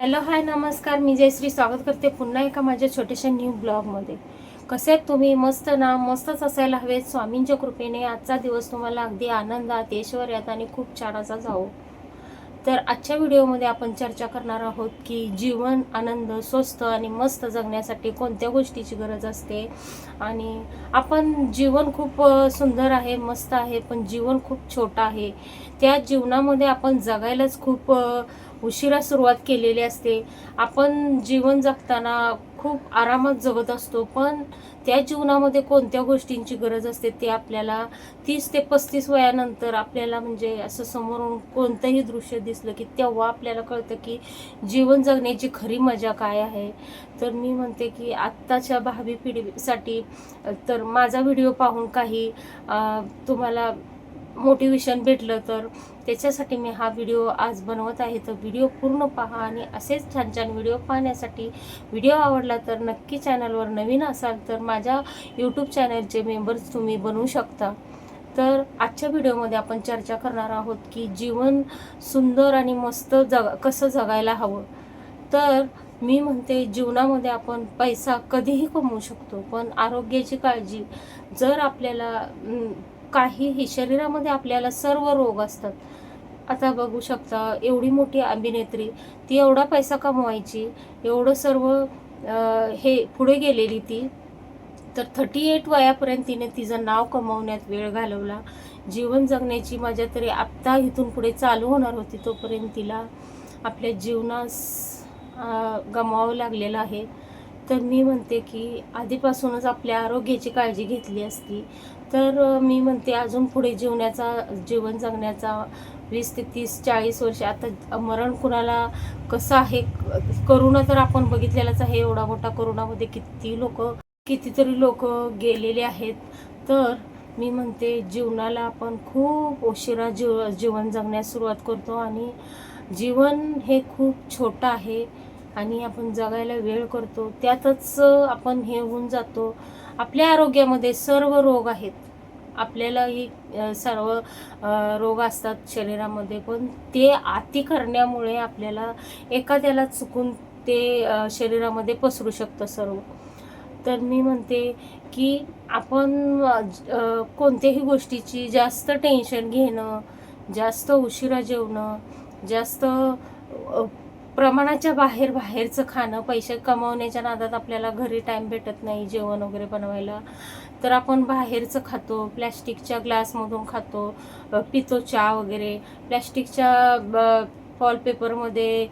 Hello hi नमस्कार. मी जयश्री. स्वागत करते पुन्हा एका माझ्या छोट्याशा न्यू ब्लॉगमध्ये कसे आहेत तुम्ही? मस्त ना? मस्तच असायला हवेत. स्वामींच्या कृपेने आजचा दिवस तुम्हाला अगदी आनंदात ऐश्वर्यात आणि खूप छान असा जाऊ तर आजच्या व्हिडिओमध्ये आपण चर्चा करणार आहोत की जीवन आनंद स्वस्त आणि मस्त जगण्यासाठी कोणत्या गोष्टीची गरज असते? आणि आपण जीवन खूप सुंदर आहे मस्त आहे पण जीवन खूप छोटं आहे. त्या जीवनामध्ये आपण जगायलाच खूप उशिरा सुरुवात केलेली असते. आपण जीवन जगताना खूप आरामात जगत असतो पण त्या जीवनामध्ये कोणत्या गोष्टींची गरज असते ते आपल्याला तीस ते पस्तीस वयानंतर आपल्याला म्हणजे असं समोरून कोणतंही दृश्य दिसलं की तेव्हा आपल्याला कळतं की जीवन जगण्याची खरी मजा काय आहे. तर मी म्हणते की आत्ताच्या भावी पिढीसाठी तर माझा व्हिडिओ पाहून काही तुम्हाला मोटिवेशन भेटलं तर. त्याच्यासाठी मी हा व्हिडिओ आज बनवत आहे. तर व्हिडिओ पूर्ण पहा आणि असेच छान छान व्हिडिओ पाहण्यासाठी व्हिडिओ आवडला तर नक्की चॅनलवर नवीन असाल तर माझ्या यूट्यूब चॅनलचे मेंबर्स तुम्ही बनवू शकता. तर आजच्या व्हिडिओमध्ये आपण चर्चा करणार आहोत की जीवन सुंदर आणि मस्त जग कसं जगायला हवं. तर मी म्हणते जीवनामध्ये आपण पैसा कधीही कमवू शकतो पण आरोग्याची काळजी जर आपल्याला काहीही शरीरामध्ये आपल्याला सर्व रोग असतात. आता बघू शकता एवढी मोठी अभिनेत्री ती एवढा पैसा कमवायची एवढं सर्व हे पुढे गेलेली ती तर थर्टी एट वयापर्यंत तिने तिचं नाव कमवण्यात वेळ घालवला. जीवन जगण्याची मजा तरी आत्ता इथून पुढे चालू होणार होती तोपर्यंत तिला आपल्या जीवनास अं, गमवावं लागलेलं आहे. तर मी म्हणते की आधीपासूनच आपल्या आरोग्याची काळजी घेतली असती. तर मी म्हणते अजून पुढे जीवनाचा जीवन जगण्याचा वीस ते तीस चाळीस वर्ष आता मरण कुणाला कसं आहे करोना तर आपण बघितलेलाच आहे एवढा मोठा करोनामध्ये किती लोक कितीतरी लोक गेलेले आहेत. तर मी म्हणते जीवनाला आपण खूप उशिरा जीव जीवन जगण्यास सुरुवात करतो आणि जीवन हे खूप छोटं आहे आणि आपण जगायला वेळ करतो. त्यातच आपण हे होऊन जातो. आपल्या आरोग्यामध्ये सर्व रोग आहेत. आपल्यालाही सर्व रोग असतात शरीरामध्ये पण ते अति करण्यामुळे आपल्याला एखाद्याला चुकून ते शरीरामध्ये पसरू शकतं सर्व. तर मी म्हणते की आपण कोणत्याही गोष्टीची जास्त टेन्शन घेणं जास्त उशिरा जेवणं जास्त प्रमाणाच्या बाहेर बाहेरचं खाणं पैसे कमवण्याच्या नादात आपल्याला घरी टाईम भेटत नाही जेवण वगैरे बनवायला. तर आपण बाहेरचं खातो प्लॅस्टिकच्या ग्लासमधून खातो पितो चहा वगैरे. प्लॅस्टिकच्या वॉलपेपरमध्ये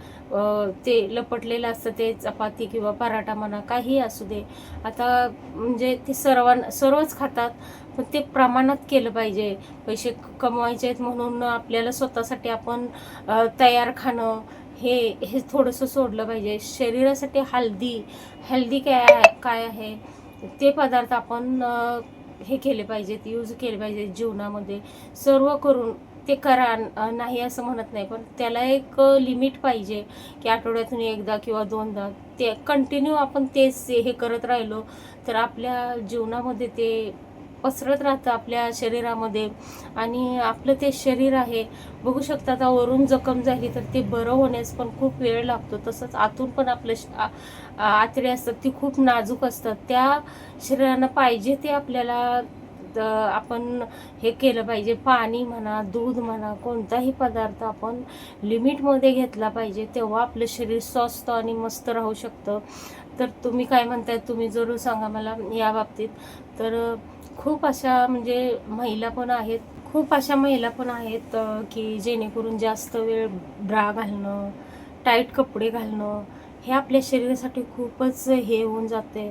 ते लपटलेलं असतं ते चपाती किंवा पराठा म्हणा काही असू दे. आता म्हणजे ते सर्वां सर्वच खातात पण ते प्रमाणात केलं पाहिजे. पैसे कमवायचे आहेत म्हणून आपल्याला स्वतःसाठी आपण तयार खाणं हे हे थोडंसं सोडलं पाहिजे. शरीरासाठी हल्दी हल्दी काय काय आहे? ते पदार्थ आपण हे केले पाहिजेत यूज केले पाहिजेत जीवनामध्ये. सर्व करून ते करा नाही असं म्हणत नाही पण त्याला एक लिमिट पाहिजे की आठवड्यातून एकदा किंवा दोनदा. ते कंटिन्यू आपण तेच हे करत राहिलो तर आपल्या जीवनामध्ये ते पसरत राहतं आपल्या शरीरामध्ये. आणि आपलं ते शरीर आहे बघू शकता आता वरून जखम झाली तर ते बरं होण्यास पण खूप वेळ लागतो. तसंच आतून पण आपलं श- असतात ती खूप नाजूक असतात. त्या शरीरानं पाहिजे ते आपल्याला आपण हे केलं पाहिजे. पाणी म्हणा दूध म्हणा कोणताही पदार्थ आपण लिमिटमध्ये घेतला पाहिजे तेव्हा आपलं शरीर स्वस्त आणि मस्त राहू शकतं. तर तुम्ही काय म्हणताय? तुम्ही जरूर सांगा मला या बाबतीत तर खूप अशा म्हणजे महिला पण आहेत. खूप अशा महिला पण आहेत की जेणेकरून जास्त वेळ ब्रा घालणं टाईट कपडे घालणं हे आपल्या शरीरासाठी खूपच हे होऊन जाते.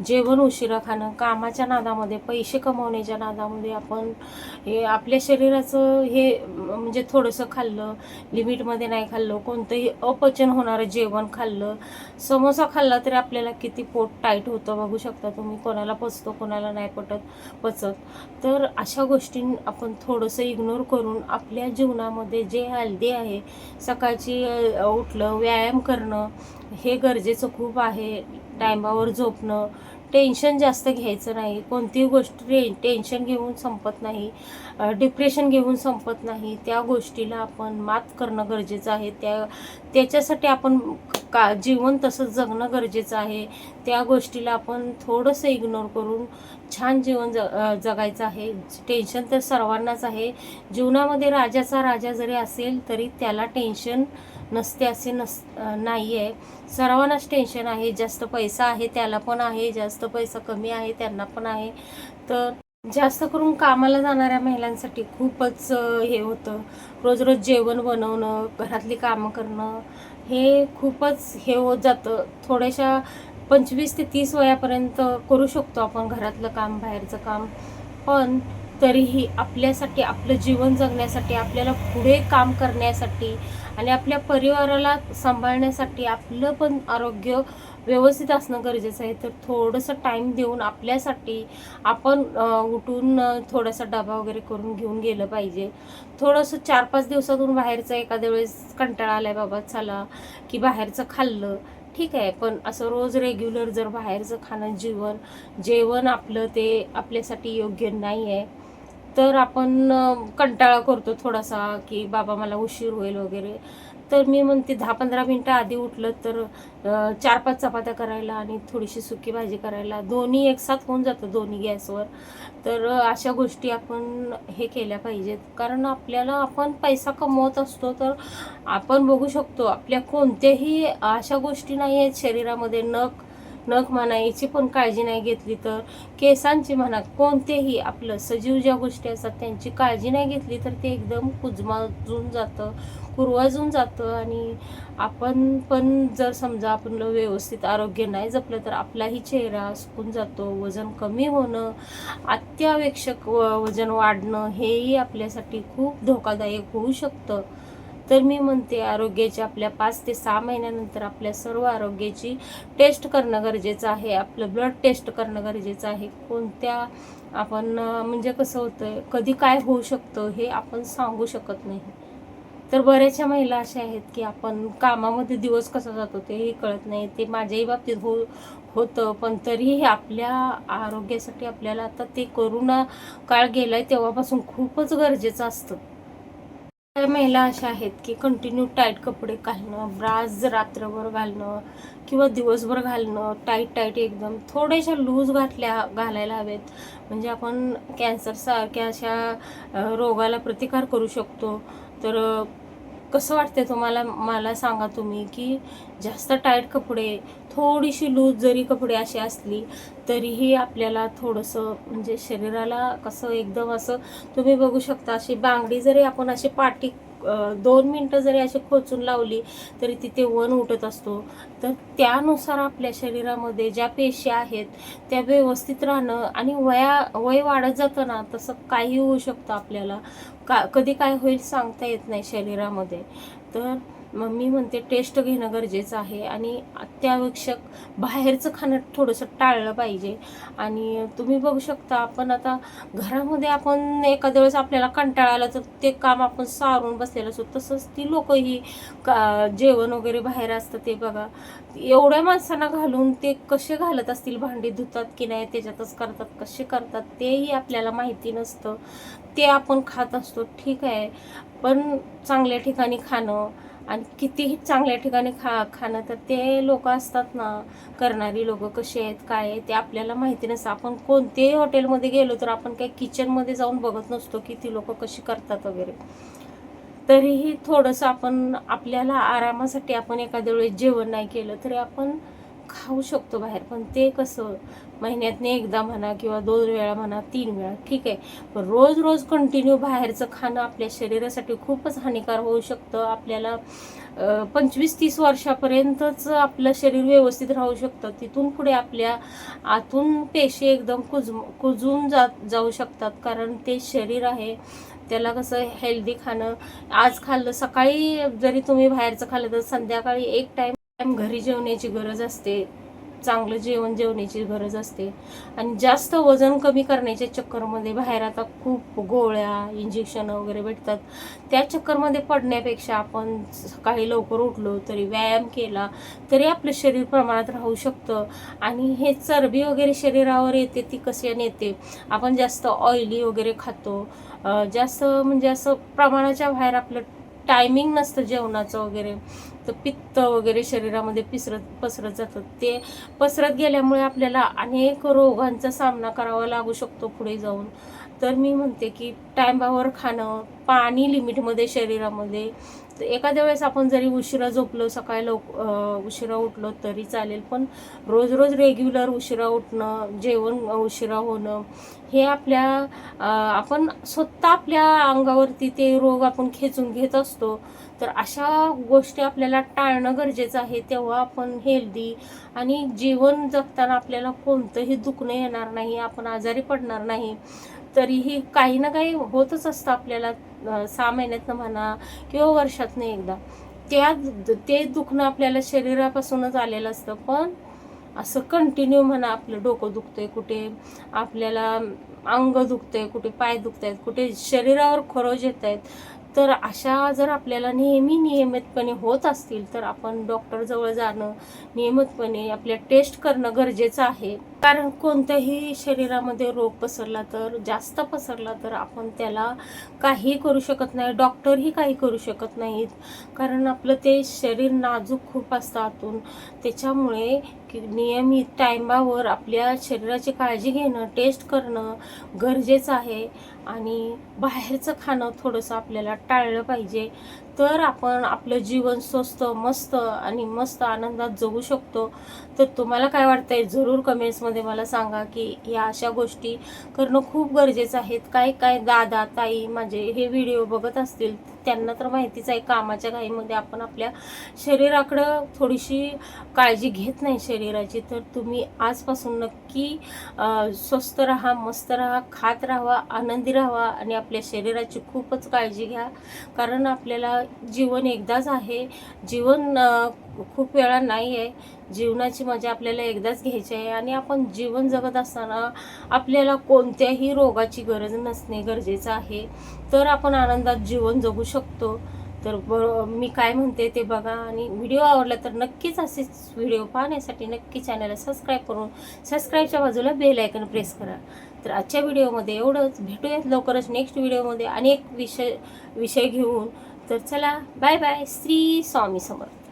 जेवण उशिरा खाणं कामाच्या नादामध्ये पैसे कमवण्याच्या नादामध्ये आपण हे आपल्या शरीराचं हे म्हणजे थोडंसं खाल्लं लिमिटमध्ये नाही खाल्लं कोणतंही अपचन होणारं जेवण खाल्लं समोसा खाल्ला तरी आपल्याला किती पोट टाईट होतं बघू शकता तुम्ही कोणाला पचतो कोणाला नाही पटत पचत. तर अशा गोष्टी आपण थोडंसं इग्नोर करून आपल्या जीवनामध्ये जे हेल्दी आहे सकाळची उठलं व्यायाम करणं हे गरजेचं खूप आहे. टायमावर झोपणं टेन्शन जास्त घ्यायचं नाही. कोणतीही गोष्ट टेन्शन घेऊन संपत नाही. डिप्रेशन घेऊन संपत नाही. त्या गोष्टीला आपण मात करणं गरजेचं आहे. त्या त्याच्यासाठी आपण का जीवन तसं जगणं गरजेचं आहे. त्या गोष्टीला आपण थोडंसं इग्नोर करून छान जीवन ज जगायचं आहे. टेन्शन तर सर्वांनाच आहे. जीवनामध्ये राजाचा राजा जरी असेल तरी त्याला टेन्शन नसते असे नस नाही आहे सर्वांनाच टेन्शन आहे. जास्त पैसा आहे त्याला पण आहे. जास्त पैसा कमी आहे त्यांना पण आहे. तर जास्त करून कामाला जाणाऱ्या महिलांसाठी खूपच हे होतं. रोज रोज जेवण बनवणं घरातली कामं करणं हे खूपच हे होत जातं. थोड्याशा पंचवीस ते तीस वयापर्यंत करू शकतो आपण घरातलं काम बाहेरचं काम. पण तरीही आपल्यासाठी आपलं जीवन जगण्यासाठी आपल्याला पुढे काम करण्यासाठी आणि आपल्या परिवाराला सांभाळण्यासाठी आपलं पण आरोग्य व्यवस्थित असणं गरजेचं आहे. तर थोडंसं टाईम देऊन आपल्यासाठी आपण उठून थोडासा डबा वगैरे करून घेऊन गेलं पाहिजे. थोडंसं चार पाच दिवसातून बाहेरचं एखाद्या वेळेस कंटाळा आलाय बाबा चला की बाहेरचं खाल्लं. ठीक आहे पण असं रोज रेग्युलर जर बाहेरचं खाणं जीवन जेवण आपलं ते आपल्यासाठी योग्य नाही आहे तर आपण कंटाळा करतो थोडासा की बाबा मला उशीर होईल वगैरे. तर मी म्हणते दहा पंधरा मिनटं आधी उठलं तर चार पाच चपात्या करायला आणि थोडीशी सुकी भाजी करायला. दोन्ही एकसाथ होऊन जातं दोन्ही गॅसवर. तर अशा गोष्टी आपण हे केल्या पाहिजेत. कारण आपल्याला आपण पैसा कमवत असतो तर आपण बघू शकतो आपल्या कोणत्याही अशा गोष्टी नाही आहेत शरीरामध्ये. नख नख म्हणा याची पण काळजी नाही घेतली तर? केसांची म्हणा कोणतेही आपलं सजीव ज्या गोष्टी असतात त्यांची काळजी नाही घेतली तर ते एकदम कुजमाजून जातं कुरवाजून जातं. आणि आपण पण जर समजा आपलं व्यवस्थित आरोग्य नाही जपलं तर आपलाही चेहरा सुकून जातो वजन कमी होणं अत्यावेक्षक व- वजन वाढणं हेही आपल्यासाठी खूप धोकादायक होऊ शकतं. तर मी म्हणते आरोग्याची आपल्या पाच ते सहा महिन्यानंतर आपल्या सर्व आरोग्याची टेस्ट करणं गरजेचं आहे. आपलं ब्लड टेस्ट करणं गरजेचं आहे. कोणत्या आपण म्हणजे कसं होतं कधी काय होऊ शकतं हे आपण सांगू शकत नाही. तर बऱ्याचशा महिला अशा आहेत की आपण कामामध्ये दिवस कसा जातो तेही कळत नाही. ते माझ्याही बाबतीत हो होतं. पण तरीही आपल्या आरोग्यासाठी आपल्याला आता ते करोना काळ गेला आहे तेव्हापासून खूपच गरजेचं असतं. काही महिला अशा आहेत की कंटिन्यू टाईट कपडे घालणं ब्रास रात्रभर घालणं किंवा दिवसभर घालणं टाईट टाईट एकदम थोड्याशा लूज घातल्या घालायला हवेत. म्हणजे आपण कॅन्सरसारख्या अशा रोगाला प्रतिकार करू शकतो. तर कसं वाटते तुम्हाला? मला सांगा तुम्ही की जास्त टाईट कपडे थोडीशी लूज जरी कपडे अशी असली तरीही आपल्याला थोडंसं म्हणजे शरीराला कसं एकदम असं तुम्ही बघू शकता अशी बांगडी जरी आपण अशी पाटी दोन मिनटं जरी अशी खोचून लावली तरी तिथे वन उठत असतो. तर त्यानुसार आपल्या शरीरामध्ये ज्या पेशी आहेत त्या व्यवस्थित राहणं आणि वया वय वाढत जातं ना तसं काही होऊ शकतं आपल्याला. का कधी काय होईल सांगता येत नाही शरीरामध्ये. तर मग मी म्हणते टेस्ट घेणं गरजेचं आहे आणि अत्यावश्यक बाहेरचं खाणं थोडंसं टाळलं पाहिजे. आणि तुम्ही बघू शकता आपण आता घरामध्ये आपण एखाद्या वेळेस आपल्याला कंटाळा आला तर ते काम आपण सारून बसलेलं असतो. तसंच ती लोक ही का जेवण वगैरे बाहेर असतं ते बघा. एवढ्या माणसांना घालून ते कसे घालत असतील? भांडी धुतात की नाही? त्याच्यातच करतात कसे करतात? तेही आपल्याला माहिती नसतं. ते आपण खात असतो. ठीक आहे. पण चांगल्या ठिकाणी खाणं आणि कितीही चांगल्या ठिकाणी खा खाणं तर ते लोक असतात ना करणारी लोक कसे आहेत काय आहे ते आपल्याला माहिती नसतं. आपण कोणत्याही हॉटेलमध्ये गेलो तर आपण काही किचनमध्ये जाऊन बघत नसतो की ती लोक कशी करतात वगैरे. तरीही थोडंसं आपण आपल्याला आरामासाठी आपण एखाद्या वेळेस जेवण नाही केलं तरी आपण खाऊ शकतो बाहेर पण ते कसं महिन्यातनं एकदा म्हणा किंवा दोन वेळा म्हणा तीन वेळा ठीक आहे. पण रोज रोज कंटिन्यू बाहेरचं खाणं आपल्या शरीरासाठी खूपच हानिकार होऊ शकतं. आपल्याला पंचवीस तीस वर्षापर्यंतच आपलं शरीर व्यवस्थित राहू शकतं. तिथून पुढे आपल्या आतून पेशी एकदम कुज कुजून जात जाऊ शकतात. कारण ते शरीर आहे त्याला कसं हेल्दी खाणं आज खाल्लं सकाळी जरी तुम्ही बाहेरचं खाल्लं तर संध्याकाळी एक टाईम घरी जेवण्याची गरज असते चांगलं जेवण जेवण्याची गरज असते. आणि जास्त वजन कमी करण्याच्या चक्करमध्ये बाहेर आता खूप गोळ्या इंजेक्शन वगैरे भेटतात. त्या चक्करमध्ये पडण्यापेक्षा आपण सकाळी लवकर उठलो तरी व्यायाम केला तरी आपलं शरीर प्रमाणात राहू शकतं. आणि हे चरबी वगैरे शरीरावर येते ती कशाने येते. आपण जास्त ऑइली वगैरे खातो. जास्त म्हणजे असं प्रमाणाच्या बाहेर आपलं टायमिंग नसतं जेवणाचं वगैरे. तर पित्त वगैरे शरीरामध्ये पिसरत पसरत जातं. ते पसरत गेल्यामुळे आपल्याला अनेक रोगांचा सामना करावा लागू शकतो पुढे जाऊन. तर मी म्हणते की टायमावर खाणं पाणी लिमिटमध्ये शरीरामध्ये तर एखाद्या वेळेस आपण जरी उशिरा झोपलो सकाळी लवक उशिरा उठलो तरी चालेल पण रोज रोज रेग्युलर उशिरा उठणं जेवण उशिरा होणं हे आपल्या आपण स्वतः आपल्या अंगावरती ते रोग आपण खेचून घेत असतो. तर अशा गोष्टी आपल्याला टाळणं गरजेचं आहे तेव्हा आपण हेल्दी आणि जीवन जगताना आपल्याला कोणतंही दुखणं येणार नाही आपण आजारी पडणार नाही. तरीही काही ना काही होतच असतं आपल्याला. सहा महिन्यातनं म्हणा किंवा वर्षातनं एकदा. त्या ते दुखणं आपल्याला शरीरापासूनच आलेलं असतं पण असं कंटिन्यू म्हणा आपलं डोकं दुखतंय कुठे आपल्याला अंग दुखतंय कुठे पाय दुखत आहेत कुठे शरीरावर खरोज येत आहेत तर अशा जर आपल्याला नेहमी नियमितपणे होत असतील तर आपण डॉक्टरजवळ जाणं नियमितपणे आपल्या टेस्ट करणं गरजेचं आहे. कारण कोणत्याही शरीरामध्ये रोग पसरला तर जास्त पसरला तर आपण त्याला काही करू शकत नाही डॉक्टरही काही करू शकत नाहीत. कारण आपलं ते शरीर नाजूक खूप असतं आतून. त्याच्यामुळे की नियमित टायमावर आपल्या शरीराची काळजी घेणं टेस्ट करणं गरजेचं आहे. आणि बाहेरचं खाणं थोडंसं आपल्याला टाळलं पाहिजे. तर आपण आपलं जीवन स्वस्त मस्त आणि मस्त आनंदात जगू शकतो. तर तुम्हाला काय वाटतंय? जरूर कमेंट्समध्ये मला सांगा की या अशा गोष्टी करणं खूप गरजेचं आहेत काय काय दादा ताई माझे हे व्हिडिओ बघत असतील त्यांना तर माहितीच आहे कामाच्या घाईमध्ये आपण आपल्या शरीराकडं थोडीशी काळजी घेत नाही शरीराची. तर तुम्ही आजपासून नक्की स्वस्त राहा मस्त राहा खात राहा आनंदी राहा आणि आपल्या शरीराची खूपच काळजी घ्या. कारण आपल्याला जीवन एकदाच आहे. जीवन खूप वेळा नाही आहे. जीवनाची मजा आपल्याला एकदाच घ्यायची आहे आणि आपण जीवन जगत असताना आपल्याला कोणत्याही रोगाची गरज नसणे गरजेचं आहे. तर आपण आनंदात जीवन जगू शकतो. तर ब मी काय म्हणते ते बघा आणि व्हिडिओ आवडला तर नक्कीच असेच व्हिडिओ पाहण्यासाठी नक्की चॅनलला सबस्क्राईब करून सबस्क्राईबच्या बाजूला बेल आयकन प्रेस करा. तर आजच्या व्हिडिओमध्ये एवढंच. भेटूयात लवकरच नेक्स्ट व्हिडिओमध्ये अनेक विषय विषय घेऊन. तर चला बाय बाय श्री स्वामी समर्थ.